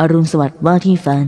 อรุณสวัสดิ์ว่าที่แฟน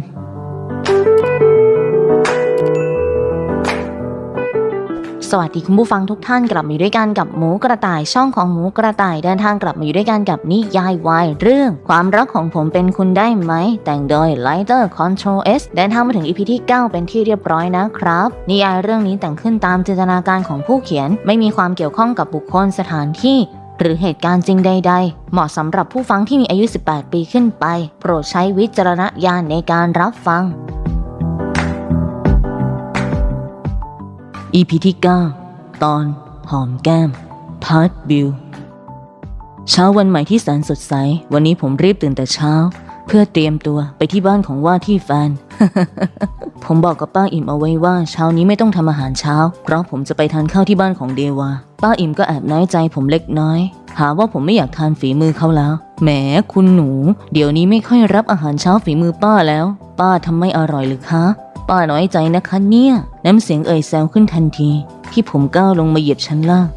สวัสดีคุณผู้ฟังทุกท่านกลับมาอยู่ด้วยกันกับหมูกระต่ายช่องของหมูกระต่ายเดินทางกลับมาอยู่ด้วยกันกับนิยายวายเรื่อง ความรักของผมเป็นคุณได้ไหม แต่งโดย Lighter Control S เดินทางมาถึง EP ที่ 9 เป็นที่เรียบร้อยนะครับ นิยายเรื่องนี้แต่งขึ้นตามจินตนาการของผู้เขียน ไม่มีความเกี่ยวข้องกับบุคคลสถานที่ หรือเหตุการณ์จริงใด ๆ เหมาะสำหรับผู้ฟังที่มีอายุ 18 ปีขึ้นไป โปรดใช้วิจารณญาณในการรับฟัง EP ที่ 9 ตอน หอมแก้มพาร์ทบิวเช้าวันใหม่ที่แสนสดใส วันนี้ผมรีบตื่นแต่เช้า เพื่อเตรียมตัวไปที่บ้านของว่าที่แฟน ผมบอกกับป้าอิ่มเอาไว้ว่าเช้านี้ไม่ต้องทำอาหารเช้า เพราะผมจะไปทานข้าวที่บ้านของเดวา ป้าอิ่มก็แอบน้อยใจผมเล็กน้อย หาว่าผมไม่อยากทานฝีมือเขาแล้ว แหมคุณหนู เดี๋ยวนี้ไม่ค่อยรับอาหารเช้าฝีมือป้าแล้ว ป้าทำไม่อร่อยหรือคะ ป้าน้อยใจนะคะเนี่ย น้ำเสียงเอ่ยแซวขึ้นทันที ที่ผมก้าวลงมาเหยียบชั้นล่าง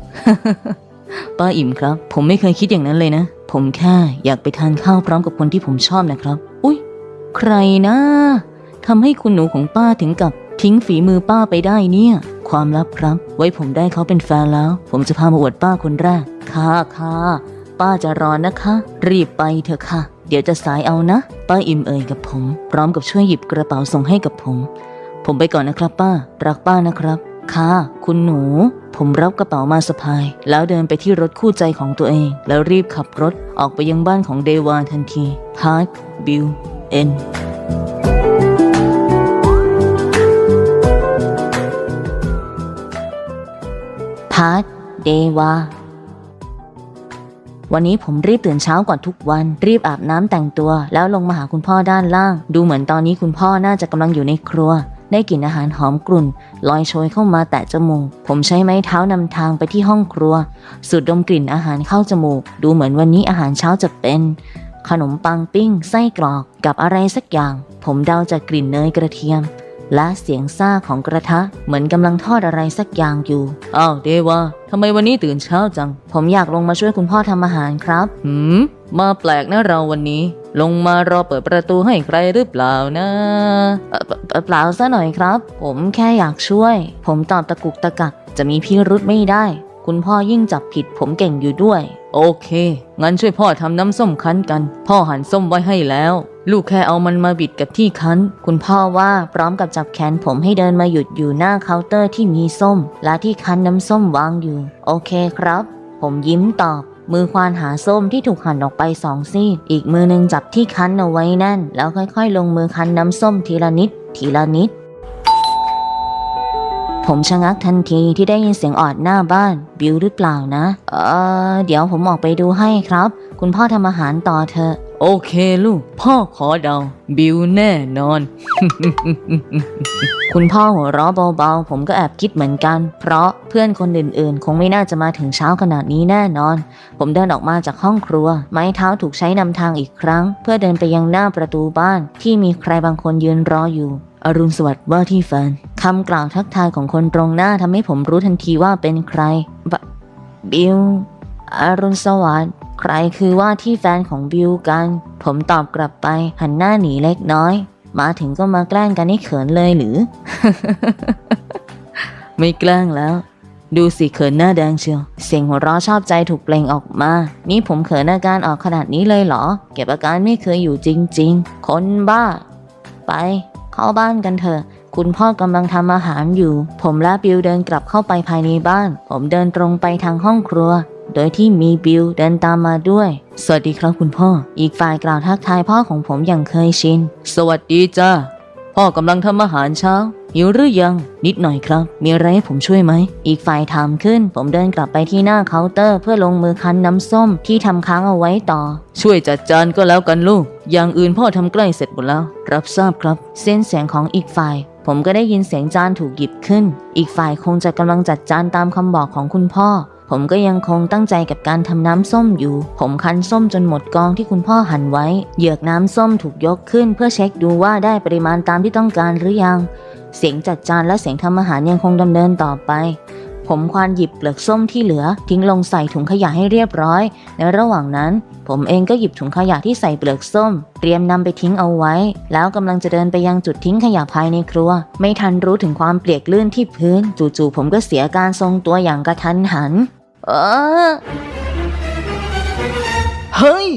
ป้าอิ่มครับ ผมไม่เคยคิดอย่างนั้นเลยนะ ผมแค่อยากไปทานข้าวพร้อมกับคนที่ผมชอบนะครับ อุ๊ย ใครนะทำให้คุณหนูของป้าถึงกับทิ้งฝีมือป้าไปได้เนี่ย ความลับครับ ไว้ผมได้เขาเป็นแฟนแล้ว ผมจะพามาอวดป้าคนแรก ค่ะค่ะป้าจะรอนะคะ รีบไปเถอะค่ะ เดี๋ยวจะสายเอานะ ป้าอิ่มเอ่ยกับผม พร้อมกับช่วยหยิบกระเป๋าส่งให้กับผม ผมไปก่อนนะครับป้า รักป้านะครับ ค่ะ คุณหนู ผมรับกระเป๋ามาสะพาย แล้วเดินไปที่รถคู่ใจของตัวเอง แล้วรีบขับรถออกไปยังบ้านของเดวานทันทีพาร์ทบิลเอ็นพาร์ทเดวาวันนี้ผมรีบตื่นเช้ากว่าทุกวัน รีบอาบน้ำแต่งตัว แล้วลงมาหาคุณพ่อด้านล่าง ดูเหมือนตอนนี้คุณพ่อน่าจะกำลังอยู่ในครัว ได้กลิ่นอาหารหอมกลุ่น ลอยโชยเข้ามาแตะจมูก ผมใช้ไม้เท้านำทางไปที่ห้องครัว สูดดมกลิ่นอาหารเข้าจมูก ดูเหมือนวันนี้อาหารเช้าจะเป็น ขนมปังปิ้ง ไส้กรอกกับอะไรสักอย่าง ผมเดาจากกลิ่นเนยกระเทียม และเสียงซ่าของกระทะ เหมือนกำลังทอดอะไรสักอย่างอยู่อ้าวเดวาทำไมวันนี้ตื่นเช้าจัง ผมอยากลงมาช่วยคุณพ่อทำอาหารครับ หืม มาแปลกนะเราวันนี้ ลงมารอเปิดประตูให้ใครหรือเปล่านะเปล่าเปล่าซะหน่อยครับ ผมแค่อยากช่วย ผมตอบตะกุกตะกักจะมีพิรุธไม่ได้ คุณพ่อยิ่งจับผิดผมเก่งอยู่ด้วย โอเค งั้นช่วยพ่อทำน้ำส้มคั้นกัน พ่อหั่นส้มไว้ให้แล้ว ลูกแค่เอามันมาบิดกับที่คั้น คุณพ่อว่าพร้อมกับจับแขนผมให้เดินมาหยุดอยู่หน้าเคาน์เตอร์ที่มีส้ม และที่คั้นน้ำส้มวางอยู่ โอเคครับ ผมยิ้มตอบ มือควานหาส้มที่ถูกหั่นออกไปสองซี่อีกมือหนึ่งจับที่คั้นเอาไว้แน่น แล้วค่อยๆ ลงมือคั้นน้ำส้มทีละนิด ทีละนิด ผมชะงักทันทีที่ได้ยินเสียงออดหน้าบ้าน บิวหรือเปล่านะ เออเดี๋ยวผมออกไปดูให้ครับ คุณพ่อทำอาหารต่อเถอะ โอเคลูก พ่อขอเดา บิวแน่นอน คุณพ่อหัวเราะเบาๆ ผมก็แอบคิดเหมือนกัน เพราะเพื่อนคนอื่นๆ คงไม่น่าจะมาถึงเช้าขนาดนี้แน่นอน ผมเดินออกมาจากห้องครัว ไม้เท้าถูกใช้นำทางอีกครั้ง เพื่อเดินไปยังหน้าประตูบ้าน ที่มีใครบางคนยืนรออยู่อรุณสวัสดิ์ว่าที่แฟนคำกล่าวทักทายของคนตรงหน้าทำให้ผมรู้ทันทีว่าเป็นใครบบิวอรุณสวัสดิ์ ใครคือว่าที่แฟนของบิวกัน ผมตอบกลับไปหันหน้าหนีเล็กน้อย มาถึงก็มาแกล้งกันให้เขินเลยหรือ ไม่แกล้งแล้ว ดูสิเขินหน้าแดงเชียว เสียงหัวเราะชอบใจถูกเปล่งออกมา นี่ผมเขินอาการออกขนาดนี้เลยเหรอ เก็บอาการไม่เคยอยู่จริง ๆ คนบ้า ไป เข้าบ้านกันเถอะคุณพ่อกำลังทำอาหารอยู่ ผมและบิวเดินกลับเข้าไปภายในบ้าน ผมเดินตรงไปทางห้องครัว โดยที่มีบิวเดินตามมาด้วย สวัสดีครับคุณพ่อ อีกฝ่ายกล่าวทักทายพ่อของผมอย่างเคยชิน สวัสดีจ้า พ่อกำลังทำอาหารเช้าหิวหรือยัง นิดหน่อยครับ มีอะไรให้ผมช่วยไหม อีกฝ่ายถามขึ้น ผมเดินกลับไปที่หน้าเคาน์เตอร์เพื่อลงมือคั้นน้ำส้มที่ทำค้างเอาไว้ต่อ ช่วยจัดจานก็แล้วกันลูก อย่างอื่นพ่อทำใกล้เสร็จหมดแล้ว รับทราบครับ เส้นเสียงของอีกฝ่ายผมก็ได้ยินเสียงจานถูกหยิบขึ้น อีกฝ่ายคงจะกำลังจัดจานตามคำบอกของคุณพ่อ ผมก็ยังคงตั้งใจกับการทำน้ำส้มอยู่ ผมคั้นส้มจนหมดกองที่คุณพ่อหั่นไว้ เหยือกน้ำส้มถูกยกขึ้น เพื่อเช็คดูว่าได้ปริมาณตามที่ต้องการหรือยัง เสียงจัดจานและเสียงทำอาหารยังคงดำเนินต่อไป ผมควานหยิบเปลือกส้มที่เหลือ ทิ้งลงใส่ถุงขยะให้เรียบร้อย ในระหว่างนั้น ผมเองก็หยิบถุงขยะที่ใส่เปลือกส้ม เตรียมนำไปทิ้งเอาไว้ แล้วกำลังจะเดินไปยังจุดทิ้งขยะภายในครัว ไม่ทันรู้ถึงความเปียกลื่นที่พื้น จู่ๆผมก็เสียการทรงตัวอย่างกระทันหัน เออเฮ้ย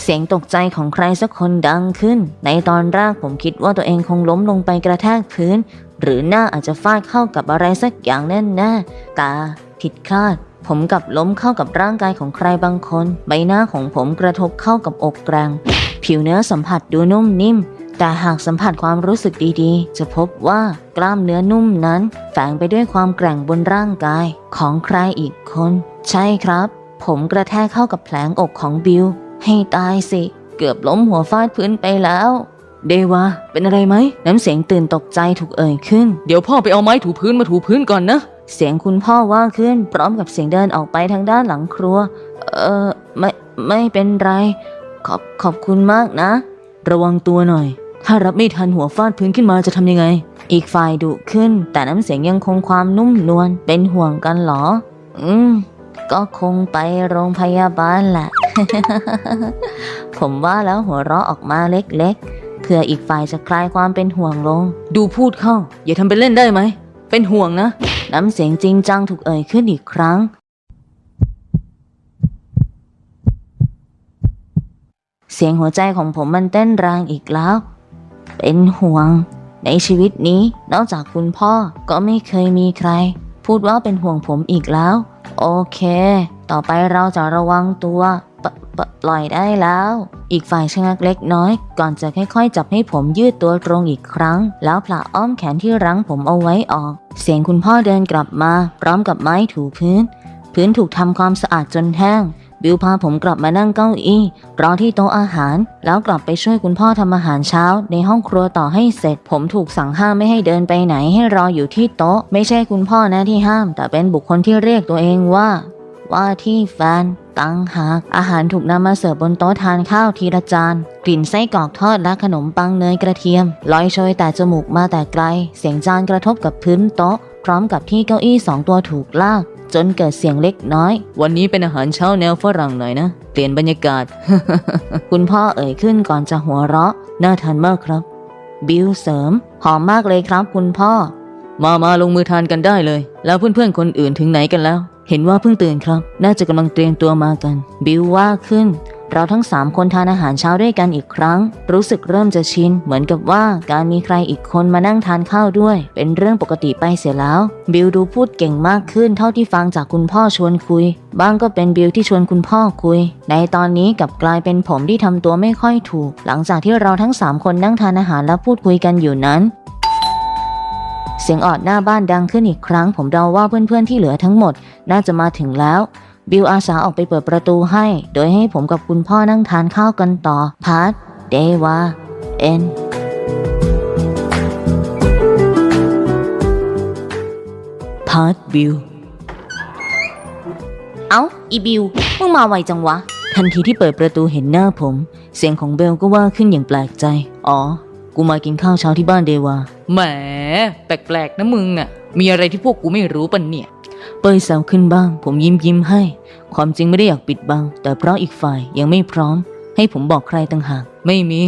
เสียงตกใจของใครสักคนดังขึ้น ในตอนแรกผมคิดว่าตัวเองคงล้มลงไปกระแทกพื้น หรือหน้าอาจจะฟาดเข้ากับอะไรสักอย่างแน่แน่ๆแต่ผิดคาด ผมกลับล้มเข้ากับร่างกายของใครบางคน ใบหน้าของผมกระทบเข้ากับอกแกรง ผิวเนื้อสัมผัสดูนุ่มนิ่ม แต่หากสัมผัสความรู้สึกดีๆ จะพบว่ากล้ามเนื้อนุ่มนั้น แฝงไปด้วยความแกร่งบนร่างกายของใครอีกคน ใช่ครับ ผมกระแทกเข้ากับแผลงอกของบิล ให้ตายสิ เกือบล้มหัวฟาดพื้นไปแล้ว เดวาเป็นอะไรไหม น้ำเสียงตื่นตกใจถูกเอ่ยขึ้น เดี๋ยวพ่อไปเอาไม้ถูพื้นมาถูพื้นก่อนนะ เสียงคุณพ่อว่าขึ้น พร้อมกับเสียงเดินออกไปทางด้านหลังครัว เออไม่ไม่เป็นไร ขอบขอบคุณมากนะ ระวังตัวหน่อย ถ้ารับไม่ทันหัวฟาดพื้นขึ้นมาจะทำยังไง อีกฝ่ายดุขึ้น แต่น้ำเสียงยังคงความนุ่มนวลเป็นห่วงกันเหรอ อืม ก็คงไปโรงพยาบาลแหละ ผมว่าแล้วหัวเราะออกมาเล็กๆ เพื่ออีกฝ่ายจะคลายความเป็นห่วงลง ดูพูดเข้า อย่าทำเป็นเล่นได้ไหม เป็นห่วงนะ น้ำเสียงจริงจังถูกเอ่ยขึ้นอีกครั้ง เสียงหัวใจของผมมันเต้นแรงอีกแล้ว เป็นห่วง ในชีวิตนี้นอกจากคุณพ่อก็ไม่เคยมีใคร พูดว่าเป็นห่วงผมอีกแล้ว โอเค ต่อไปเราจะระวังตัวปปปล่อยได้แล้ว อีกฝ่ายชะงักเล็กน้อย ก่อนจะค่อยๆ จับให้ผมยืดตัวตรงอีกครั้ง แล้วผละอ้อมแขนที่รั้งผมเอาไว้ออก เสียงคุณพ่อเดินกลับมา พร้อมกับไม้ถูพื้น พื้นถูกทำความสะอาดจนแห้ง บิวพาผมกลับมานั่งเก้าอี้รอที่โต๊ะอาหาร แล้วกลับไปช่วยคุณพ่อทำอาหารเช้า ในห้องครัวต่อให้เสร็จ ผมถูกสั่งห้ามไม่ให้เดินไปไหนให้รออยู่ที่โต๊ะ ไม่ใช่คุณพ่อนะที่ห้าม แต่เป็นบุคคลที่เรียกตัวเองว่า ว่าที่แฟนตังหากอาหารถูกนำมาเสิร์ฟบนโต๊ะทานข้าวทีละจาน กลิ่นไส้กรอกทอดและขนมปังเนยกระเทียม ลอยโชยแต่จมูกมาแต่ไกล เสียงจานกระทบกับพื้นโต๊ะ พร้อมกับที่เก้าอี้สองตัวถูกลาก จนเกิดเสียงเล็กน้อย วันนี้เป็นอาหารเช้าแนวฝรั่งหน่อยนะ เปลี่ยนบรรยากาศ คุณพ่อเอ่ยขึ้นก่อนจะหัวเราะ น่าทานมากครับ บิลเสริม หอมมากเลยครับคุณพ่อ มามาลงมือทานกันได้เลย แล้วเพื่อนๆคนอื่นถึงไหนกันแล้ว เห็นว่าเพิ่งตื่นครับ น่าจะกำลังเตรียมตัวมากัน บิลว่าขึ้น เราทั้งสามคนทานอาหารเช้าด้วยกันอีกครั้ง รู้สึกเริ่มจะชิน เหมือนกับว่าการมีใครอีกคนมานั่งทานข้าวด้วย เป็นเรื่องปกติไปเสียแล้ว บิลดูพูดเก่งมากขึ้นเท่าที่ฟังจากคุณพ่อชวนคุย บ้างก็เป็นบิลที่ชวนคุณพ่อคุย ในตอนนี้กับกลายเป็นผมที่ทำตัวไม่ค่อยถูก หลังจากที่เราทั้งสามคนนั่งทานอาหารและพูดคุยกันอยู่นั้นเสียงออดหน้าบ้านดังขึ้นอีกครั้ง ผมเดาว่าเพื่อนๆที่เหลือทั้งหมด น่าจะมาถึงแล้ว บิลอาสาออกไปเปิดประตูให้ โดยให้ผมกับคุณพ่อนั่งทานข้าวกันต่อพาร์ทเดวาเอ็นพาร์ทบิลเอ้า อีบิลมึงมาไวจังวะ ทันทีที่เปิดประตูเห็นหน้าผม เสียงของเบลก็ว่าขึ้นอย่างแปลกใจ อ๋อ กูมากินข้าวเช้าที่บ้านเดวา แหม แปลกๆนะมึงน่ะ มีอะไรที่พวกกูไม่รู้ปะเนี่ย เปยแซวขึ้นบ้าง ผมยิ้มยิ้มให้ ความจริงไม่ได้อยากปิดบัง แต่เพราะอีกฝ่ายยังไม่พร้อม ให้ผมบอกใครต่างหาก ไม่มี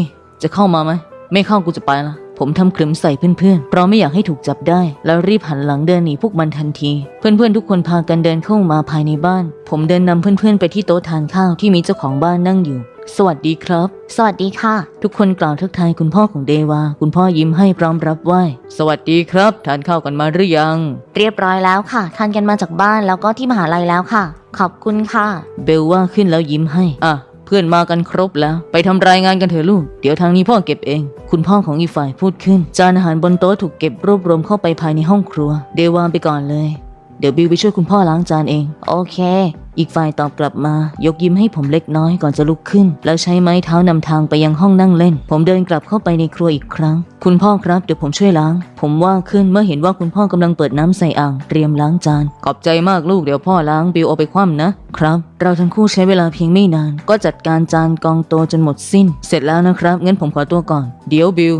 จะเข้ามาไหม ไม่เข้ากูจะไปละผมทำครึมใส่เพื่อนๆ เพราะไม่อยากให้ถูกจับได้ แล้วรีบหันหลังเดินหนีพวกมันทันที เพื่อนๆ ทุกคนพากันเดินเข้ามาภายในบ้าน ผมเดินนำเพื่อนๆ ไปที่โต๊ะทานข้าวที่มีเจ้าของบ้านนั่งอยู่ สวัสดีครับ สวัสดีค่ะ ทุกคนกล่าวทักทายคุณพ่อของเดวา คุณพ่อยิ้มให้พร้อมรับไหว้สวัสดีครับ ทานข้าวกันมาหรือยัง เรียบร้อยแล้วค่ะ ทานกันมาจากบ้านแล้วก็ที่มหาลัยแล้วค่ะ ขอบคุณค่ะ เบลว่าขึ้นแล้วยิ้มให้ อะ เพื่อนมากันครบแล้ว ไปทำรายงานกันเถอะลูก เดี๋ยวทางนี้พ่อเก็บเอง คุณพ่อของอีกฝ่ายพูดขึ้น จานอาหารบนโต๊ะถูกเก็บรวบรวมเข้าไปภายในห้องครัว เดวางไปก่อนเลย เดี๋ยวบิวไปช่วยคุณพ่อล้างจานเอง โอเค อีกฝ่ายตอบกลับมา ยกยิ้มให้ผมเล็กน้อยก่อนจะลุกขึ้น แล้วใช้ไม้เท้านำทางไปยังห้องนั่งเล่น ผมเดินกลับเข้าไปในครัวอีกครั้ง คุณพ่อครับเดี๋ยวผมช่วยล้าง ผมว่าขึ้นเมื่อเห็นว่าคุณพ่อกำลังเปิดน้ำใส่อ่างเตรียมล้างจาน ขอบใจมากลูกเดี๋ยวพ่อล้างบิวเอาไปคว่ำนะครับ เราทั้งคู่ใช้เวลาเพียงไม่นาน ก็จัดการจานกองโตจนหมดสิ้น เสร็จแล้วนะครับงั้นผมขอตัวก่อน เดี๋ยวบิว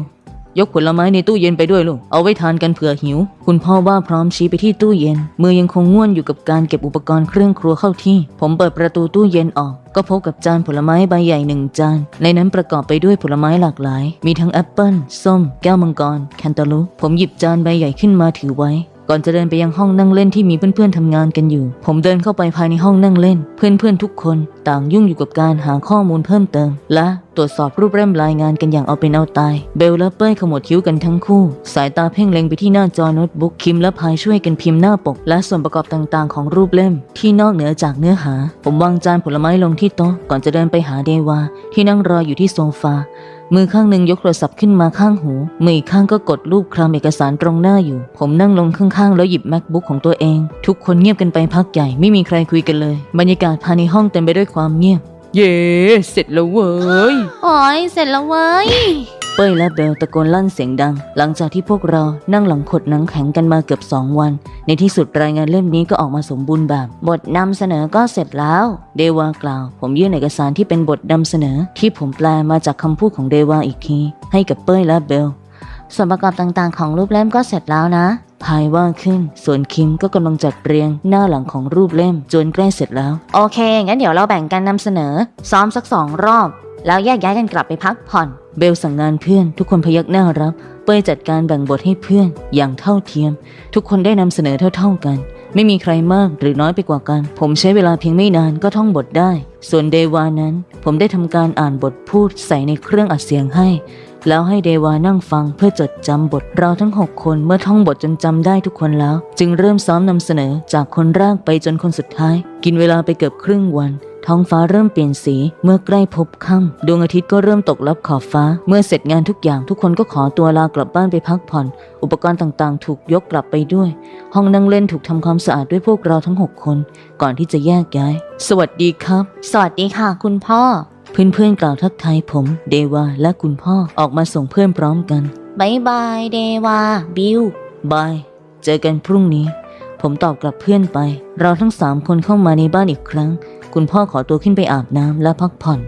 ยกผลไม้ในตู้เย็นไปด้วยลูก เอาไว้ทานกันเผื่อหิว คุณพ่อว่าพร้อมชี้ไปที่ตู้เย็น มือยังคงง่วนอยู่กับการเก็บอุปกรณ์เครื่องครัวเข้าที่ ผมเปิดประตูตู้เย็นออก ก็พบกับจานผลไม้ใบใหญ่หนึ่งจาน ในนั้นประกอบไปด้วยผลไม้หลากหลาย มีทั้งแอปเปิ้ล ส้ม แก้วมังกร แคนตาลูปผมหยิบจานใบใหญ่ขึ้นมาถือไว้ ก่อนจะเดินไปยังห้องนั่งเล่นที่มีเพื่อนๆทำงานกันอยู่ ผมเดินเข้าไปภายในห้องนั่งเล่น เพื่อนๆทุกคนต่างยุ่งอยู่กับการหาข้อมูลเพิ่มเติม และตรวจสอบรูปเล่มรายงานกันอย่างเอาเป็นเอาตาย เบลและเป้ยขมวดคิ้วกันทั้งคู่ สายตาเพ่งเล็งไปที่หน้าจอโน้ตบุ๊กคิมและพายช่วยกันพิมพ์หน้าปก และส่วนประกอบต่างๆ ของรูปเล่ม ที่นอกเหนือจากเนื้อหา ผมวางจานผลไม้ลงที่โต๊ะก่อนจะเดินไปหาเดวาที่นั่งรออยู่ที่โซฟา มือข้างหนึ่งยกโทรศัพท์ขึ้นมาข้างหู มืออีกข้างก็กดรูปคลำเอกสารตรงหน้าอยู่ ผมนั่งลงข้างๆ แล้วหยิบ macbook ของตัวเอง ทุกคนเงียบกันไปพักใหญ่ไม่มีใครคุยกันเลย บรรยากาศภายในห้องเต็มไปด้วยความเงียบ เย่เสร็จแล้วเว้ย โอ้ยเสร็จแล้วเว้ย เป้ยและเบลตะโกนลั่นเสียงดัง หลังจากที่พวกเรานั่งหลังขดหนังแข็งกันมาเกือบสองวัน ในที่สุดรายงานเล่มนี้ก็ออกมาสมบูรณ์แบบ บทนำเสนอก็เสร็จแล้ว เดวากล่าว ผมยื่นเอกสารที่เป็นบทนำเสนอ ที่ผมแปลมาจากคำพูดของเดวาอีกที ให้กับเป้ยและเบลส่วนประกอบต่างๆ ของรูปเล่มก็เสร็จแล้วนะพายว่าขึ้น ส่วนคิมก็กำลังจัดเรียงหน้าหลังของรูปเล่มจนใกล้เสร็จแล้ว โอเค งั้นเดี๋ยวเราแบ่งกันนำเสนอ ซ้อมสักสองรอบ แล้วแยกย้ายกันกลับไปพักผ่อน เบลสั่งงานเพื่อนทุกคนพยักหน้ารับ เป้ยจัดการแบ่งบทให้เพื่อนอย่างเท่าเทียม ทุกคนได้นำเสนอเท่าๆกัน ไม่มีใครมากหรือน้อยไปกว่ากัน ผมใช้เวลาเพียงไม่นานก็ท่องบทได้ ส่วนเดวานั้น ผมได้ทำการอ่านบทพูดใส่ในเครื่องอัดเสียงให้ แล้วให้เดวานั่งฟังเพื่อจดจำบทเราทั้งหกคนเมื่อท่องบทจนจำได้ทุกคนแล้ว จึงเริ่มซ้อมนำเสนอจากคนแรกไปจนคนสุดท้าย กินเวลาไปเกือบครึ่งวัน ท้องฟ้าเริ่มเปลี่ยนสีเมื่อใกล้พบค่ำดวงอาทิตย์ก็เริ่มตกลับขอบฟ้า เมื่อเสร็จงานทุกอย่างทุกคนก็ขอตัวลากลับบ้านไปพักผ่อน อุปกรณ์ต่างๆ ถูกยกกลับไปด้วย ห้องนั่งเล่นถูกทำความสะอาดด้วยพวกเราทั้ง 6 คน ก่อนที่จะแยกย้าย สวัสดีครับ สวัสดีค่ะ คุณพ่อ เพื่อนๆกล่าวทักทายผม เดวาและคุณพ่อออกมาส่งเพื่อนพร้อมกันบายบายเดวาบิวบายเจอกันพรุ่งนี้ ผมตอบกลับเพื่อนไป เราทั้งสามคนเข้ามาในบ้านอีกครั้ง คุณพ่อขอตัวขึ้นไปอาบน้ำและพักผ่อน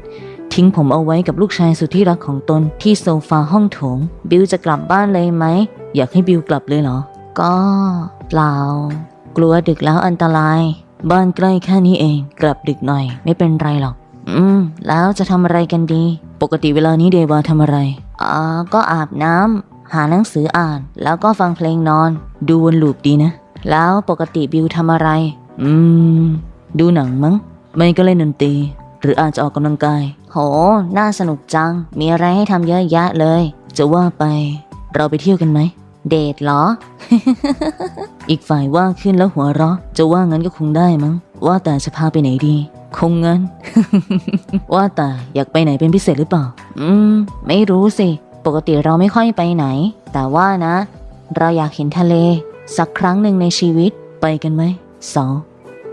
ทิ้งผมเอาไว้กับลูกชายสุดที่รักของตนที่โซฟาห้องโถง บิวจะกลับบ้านเลยไหม อยากให้บิวกลับเลยเหรอ ก็เปล่า กลัวดึกแล้วอันตราย บ้านใกล้แค่นี้เอง กลับดึกหน่อย ไม่เป็นไรหรอก อืม แล้วจะทำอะไรกันดี ปกติเวลานี้เดวาทำอะไรอ่าก็อาบน้ำหาหนังสืออ่าน แล้วก็ฟังเพลงนอน ดูวนลูปดีนะ แล้วปกติบิวทำอะไร อืม ดูหนังมั้ง ไม่ก็เล่นดนตรี หรืออาจจะออกกำลังกาย โห น่าสนุกจัง มีอะไรให้ทำเยอะแยะเลย จะว่าไป เราไปเที่ยวกันไหม เดทเหรอ อีกฝ่ายว่าขึ้นแล้วหัวเราะ จะว่างั้นก็คงได้มั้ง ว่าแต่จะพาไปไหนดี คงงั้น ว่าแต่อยากไปไหนเป็นพิเศษหรือเปล่า อืม ไม่รู้สิ ปกติเราไม่ค่อยไปไหน แต่ว่านะ เราอยากเห็นทะเล สักครั้งหนึ่งในชีวิต ไปกันไหมสาร์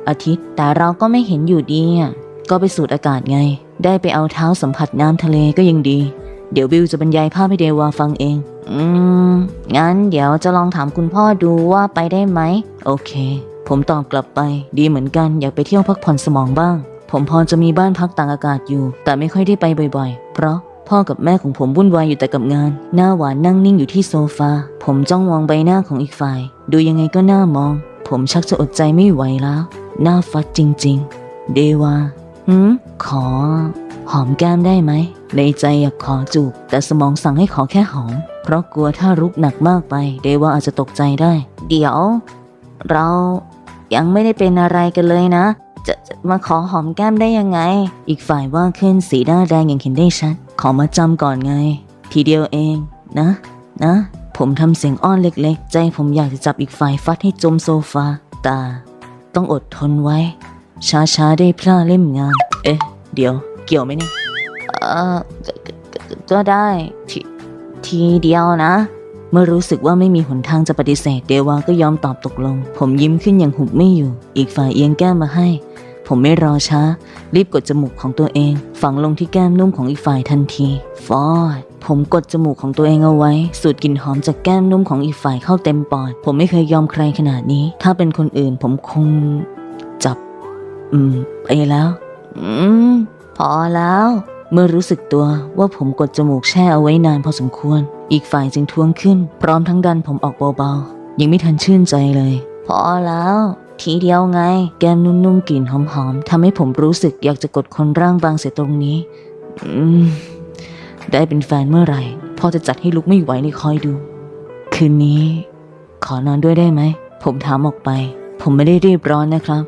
อาทิตย์ แต่เราก็ไม่เห็นอยู่ดีอะก็ไปสูดอากาศไง ได้ไปเอาเท้าสัมผัสน้ำทะเลก็ยังดี เดี๋ยวบิวจะบรรยายภาพให้เดวาฟังเอง อืม งั้นเดี๋ยวจะลองถามคุณพ่อดูว่าไปได้ไหม โอเค ผมตอบกลับไป ดีเหมือนกันอยากไปเที่ยวพักผ่อนสมองบ้าง ผมพอจะมีบ้านพักต่างอากาศอยู่ แต่ไม่ค่อยได้ไปบ่อยๆ เพราะพ่อกับแม่ของผมวุ่นวายอยู่แต่กับงาน หน้าหวานนั่งนิ่งอยู่ที่โซฟา ผมจ้องมองใบหน้าของอีกฝ่าย ดูยังไงก็น่ามอง ผมชักจะอดใจไม่ไหวแล้ว น้าฟัดจริง ๆ เดวาหืมขอ หอมแก้มได้ไหม ในใจอยากขอจูบ แต่สมองสั่งให้ขอแค่หอม เพราะกลัวถ้ารุกหนักมากไป เดวาอาจจะตกใจได้ เดี๋ยว เรายังไม่ได้เป็นอะไรกันเลยนะ จะจะมาขอหอมแก้มได้ยังไง อีกฝ่ายว่าขึ้นสีหน้าแดงอย่างเห็นได้ชัด ขอมาจำก่อนไง ทีเดียวเองนะ นะ ผมทำเสียงอ้อนเล็ก ๆ ใจผมอยากจะจับอีกฝ่ายฟัดให้จมโซฟาแต่ ต้องอดทนไว้ ช้าๆได้พลาเล่มงานเอ๊ะ เดี๋ยว เกี่ยวไหมเนี่ยเออก็ก็ก็ก็ได้ทีทีเดียวนะ เมื่อรู้สึกว่าไม่มีหนทางจะปฏิเสธ เดวาก็ยอมตอบตกลง ผมยิ้มขึ้นอย่างหุบไม่อยู่ อีกฝ่ายเอียงแก้มมาให้ ผมไม่รอช้า รีบกดจมูกของตัวเอง ฝังลงที่แก้มนุ่มของอีกฝ่ายทันที ฟอด ผมกดจมูกของตัวเองเอาไว้ สูดกลิ่นหอมจากแก้มนุ่มของอีกฝ่ายเข้าเต็มปอด ผมไม่เคยยอมใครขนาดนี้ ถ้าเป็นคนอื่นผมคงจับ อืมไปแล้ว อืม พอแล้ว เมื่อรู้สึกตัวว่าผมกดจมูกแช่เอาไว้นานพอสมควร อีกฝ่ายจึงทวงขึ้น พร้อมทั้งดันผมออกเบาๆ ยังไม่ทันชื่นใจเลย พอแล้วทีเดียวไง แก้มนุ่มๆกลิ่นหอมๆทำให้ผมรู้สึกอยากจะกดคนร่างบางเสียตรงนี้ อืม ได้เป็นแฟนเมื่อไหร่พ่อจะจัดให้ลุกไม่ไหวนี่คอยดู คืนนี้ ขอนอนด้วยได้ไหม ผมถามออกไป ผมไม่ได้รีบร้อนนะครับ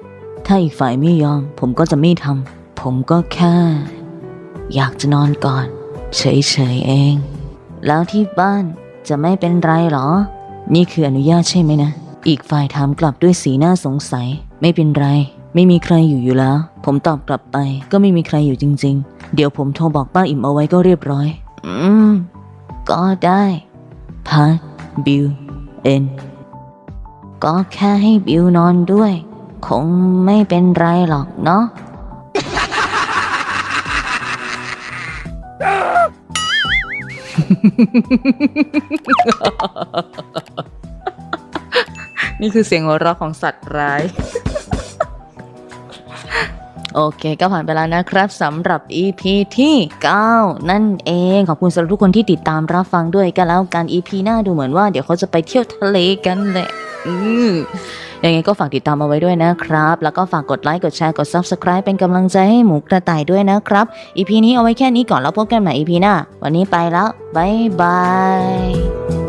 ถ้าอีกฝ่ายไม่ยอม ผมก็จะไม่ทำผมก็แค่ อยากจะนอนก่อน เฉยๆเอง แล้วที่บ้านจะไม่เป็นไรหรอ นี่คืออนุญาตใช่ไหมนะ อีกฝ่ายถามกลับด้วยสีหน้าสงสัย ไม่เป็นไร ไม่มีใครอยู่อยู่แล้ว ผมตอบกลับไป ก็ไม่มีใครอยู่จริง ๆ เดี๋ยวผมโทรบอกป้าอิ่มเอาไว้ก็เรียบร้อย อืม ก็ได้พัทบิวเอ็นก็แค่ให้บิวนอนด้วย คงไม่เป็นไรหรอกเนาะนี่คือเสียงหัวเราะของสัตว์ร้าย โอเค ก็ผ่านไปแล้วนะครับสำหรับ EP ที่ 9 นั่นเอง ขอบคุณสำหรับทุกคนที่ติดตามรับฟังด้วยกันแล้วกัน EP หน้าดูเหมือนว่าเดี๋ยวเขาจะไปเที่ยวทะเลกันแหละอืมยังไงก็ฝากติดตามเอาไว้ด้วยนะครับ แล้วก็ฝากกดไลค์ กดแชร์ กด Subscribe เป็นกำลังใจให้หมูกระต่ายด้วยนะครับ EP นี้เอาไว้แค่นี้ก่อนแล้วพบกันใหม่ EP หน้า วันนี้ไปแล้ว บ๊ายบาย